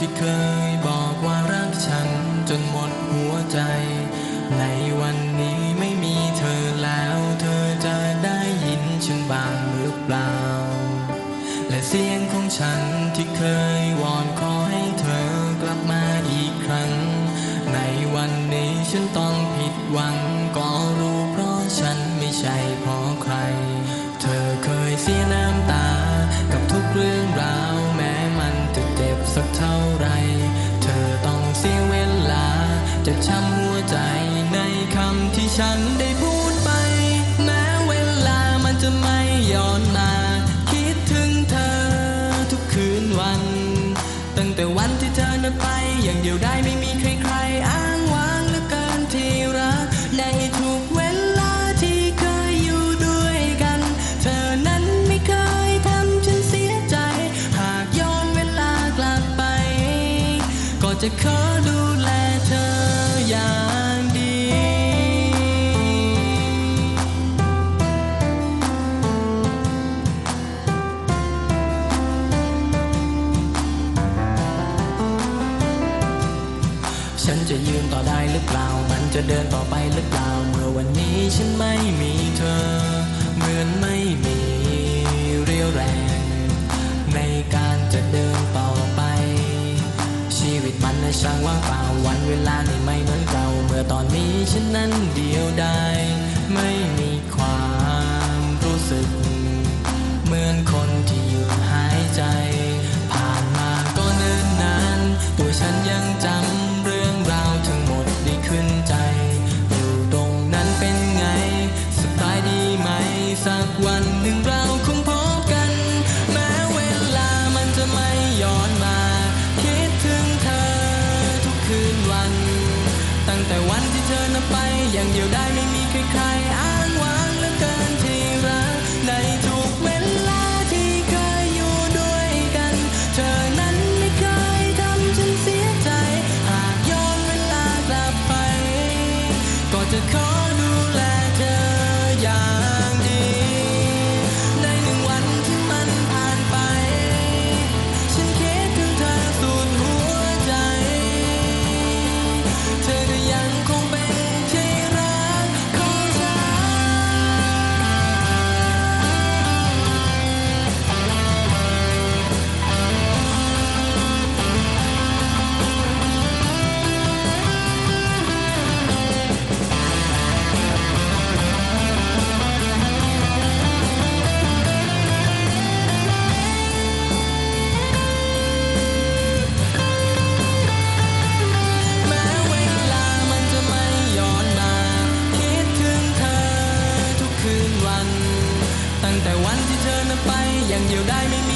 ที่เคยบอกว่ารักฉันจนหมดหัวใจ ในวันนี้ไม่มีเธอแล้ว เธอจะได้ยินฉันบ้างหรือเปล่า และเสียงของฉันที่เคยวอนขอให้เธอกลับมาอีกครั้ง ในวันนี้ฉันต้องผิดหวังก็รู้ เท่าไร เธอต้องเสียเวลา จะช้ำหัวใจในคำที่ฉันได้พูดไป แม้เวลามันจะไม่ย้อนมา จะขอดูแลเธออย่างดี ฉันจะยืนต่อได้หรือเปล่า มันจะเดินต่อไปหรือเปล่า เมื่อวันนี้ฉันไม่มีเธอ เหมือนไม่ ช่างว่างเปล่าวันเวลานี่ไม่เหมือนเก่า เมื่อตอนนี้ฉันนั้นเดียวดายไม่มีความรู้สึก เหมือนคนที่หยุดหายใจ ผ่านมาก็เนิ่นนาน ตัวฉันยังจำเรื่องราวทั้งหมดได้ขึ้นใจ อยู่ตรงนั้นเป็นไง สบายดีไหมสักวันหนึ่ง ตั้งแต่วันที่เธอนั้นไป อย่างเดียวได้ไม่มีใครๆ อย่างเดียวได้ไม่มี